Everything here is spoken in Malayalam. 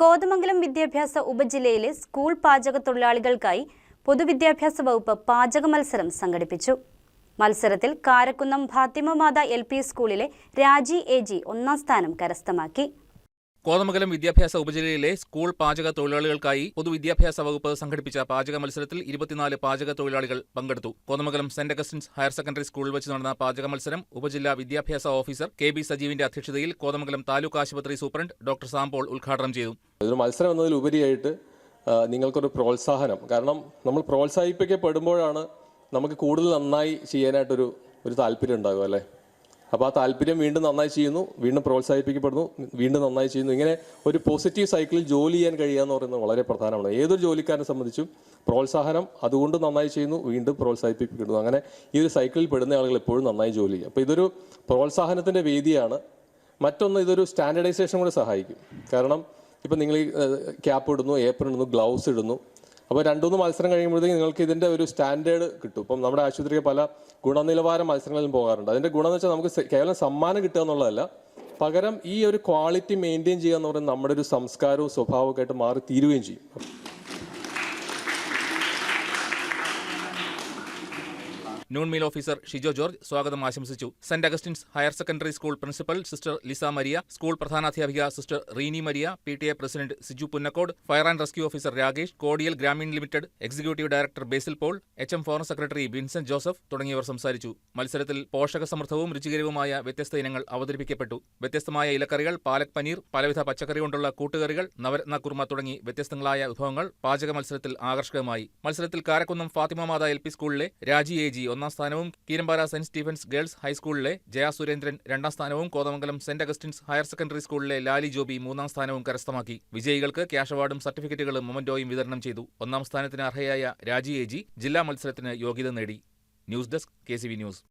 കോതമംഗലം വിദ്യാഭ്യാസ ഉപജില്ലയിലെ സ്കൂൾ പാചക തൊഴിലാളികൾക്കായി പൊതുവിദ്യാഭ്യാസ വകുപ്പ് പാചക മത്സരം സംഘടിപ്പിച്ചു. മത്സരത്തിൽ കാരക്കുന്നം ഫാത്തിമ മാത എൽ പി സ്കൂളിലെ രാജി എ ജി ഒന്നാം സ്ഥാനം കരസ്ഥമാക്കി. കോതമംഗലം വിദ്യാഭ്യാസ ഉപജില്ലയിലെ സ്കൂൾ പാചക തൊഴിലാളികൾക്കായി പൊതുവിദ്യാഭ്യാസ വകുപ്പ് സംഘടിപ്പിച്ച പാചക മത്സരത്തിൽ ഇരുപത്തിനാല് പാചക തൊഴിലാളികൾ പങ്കെടുത്തു. Kothamangalam saint Augustine's higher secondary സ്കൂളിൽ വെച്ച് നടന്ന പാചക മത്സരം ഉപജില്ലാ വിദ്യാഭ്യാസ ഓഫീസർ കെ ബി സജീവിന്റെ അധ്യക്ഷതയിൽ കോതമംഗലം താലൂക്ക് ആശുപത്രി സൂപ്രണ്ട് ഡോക്ടർ സാംപോൾ ഉദ്ഘാടനം ചെയ്തു. ഒരു മത്സരം എന്നതിലുപരിയായിട്ട് നിങ്ങൾക്കൊരു പ്രോത്സാഹനം. കാരണം നമ്മൾ പ്രോത്സാഹിപ്പിക്കപ്പെടുമ്പോഴാണ് നമുക്ക് കൂടുതൽ നന്നായി ചെയ്യാനായിട്ടൊരു ഒരു താല്പര്യം ഉണ്ടാകും അല്ലേ? അപ്പോൾ ആ താല്പര്യം വീണ്ടും നന്നായി ചെയ്യുന്നു വീണ്ടും പ്രോത്സാഹിപ്പിക്കപ്പെടുന്നു വീണ്ടും നന്നായി ചെയ്യുന്നു. ഇങ്ങനെ ഒരു പോസിറ്റീവ് സൈക്കിളിൽ ജോലി ചെയ്യാൻ കഴിയുക എന്ന് പറയുന്നത് വളരെ പ്രധാനമാണ്. ഏതൊരു ജോലിക്കാരനെ സംബന്ധിച്ചും പ്രോത്സാഹനം അതുകൊണ്ട് നന്നായി ചെയ്യുന്നു വീണ്ടും പ്രോത്സാഹിപ്പിക്കപ്പെടുന്നു. അങ്ങനെ ഈ ഒരു സൈക്കിളിൽ പെടുന്ന ആളുകൾ എപ്പോഴും നന്നായി ജോലി ചെയ്യും. അപ്പോൾ ഇതൊരു പ്രോത്സാഹനത്തിന്റെ വേദിയാണ്. മറ്റൊന്ന് ഇതൊരു സ്റ്റാൻഡർഡൈസേഷൻ കൂടെ സഹായിക്കും. കാരണം ഇപ്പം നിങ്ങൾ ക്യാപ്പ് ഇടുന്നു ഏപ്രൺ ഇടുന്നു ഗ്ലൗസ് ഇടുന്നു. അപ്പോൾ രണ്ടുമൂന്ന് മത്സരം കഴിയുമ്പോഴത്തേക്ക് നിങ്ങൾക്ക് ഇതിന്റെ ഒരു സ്റ്റാൻഡേർഡ് കിട്ടും. ഇപ്പം നമ്മുടെ ആശുപത്രിക്ക് പല ഗുണനിലവാര മത്സരങ്ങളിലും പോകാറുണ്ട്. അതിന്റെ ഗുണം എന്ന് വെച്ചാൽ നമുക്ക് കേവലം സമ്മാനം കിട്ടുക എന്നുള്ളതല്ല പകരം ഈ ഒരു ക്വാളിറ്റി മെയിന്റെയിൻ ചെയ്യുക എന്ന് പറയുന്നത് നമ്മുടെ ഒരു സംസ്കാരവും സ്വഭാവവും ഒക്കെ ആയിട്ട് മാറി തീരുകയും ചെയ്യും. നൂൺ ഓഫീസർ ഷിജോ ജോർജ് സ്വാഗതം ആശംസിച്ചു. Saint Augustine's higher secondary school principal sister Lisa Maria school പ്രധാനാധ്യാപിക sister Reeni Maria P T A president Siju Punnakode fire and rescue officer Rakesh Kodiyal Grameen limited executive director Basil Paul H M forane secretary Vincent Joseph തുടങ്ങിയവർ സംസാരിച്ചു. മത്സരത്തിൽ പോഷകസമൃദ്ധവും രുചികരവുമായ വ്യത്യസ്ത ഇനങ്ങൾ അവതരിപ്പിക്കപ്പെട്ടു. വ്യത്യസ്തമായ ഇലക്കറികൾ പാലക് പനീർ പലവിധ പച്ചക്കറി കൊണ്ടുള്ള കൂട്ടുകറികൾ നവരത്ന കുർമ തുടങ്ങി വ്യത്യസ്തങ്ങളായ വിഭവങ്ങൾ പാചക മത്സരത്തിൽ ആകർഷകമായി. മത്സരത്തിൽ കാരക്കുന്നം ഫാത്തിമ മാത എൽ പി സ്കൂളിലെ രാജി എ ജി ഒന്നാം സ്ഥാനവും കീരമ്പാറ സെന്റ് സ്റ്റീഫൻസ് ഗേൾസ് ഹൈസ്കൂളിലെ ജയ സുരേന്ദ്രൻ രണ്ടാം സ്ഥാനവും Kothamangalam saint Augustine's higher secondary സ്കൂളിലെ ലാലി ജോബി മൂന്നാം സ്ഥാനവും കരസ്ഥമാക്കി. വിജയികൾക്ക് ക്യാഷ് അവാർഡും സർട്ടിഫിക്കറ്റുകളും മൊമന്റോയും വിതരണം ചെയ്തു. ഒന്നാം സ്ഥാനത്തിന് അർഹയായ രാജി എ ജി ജില്ലാ മത്സരത്തിന് യോഗ്യത നേടി. News desk K news.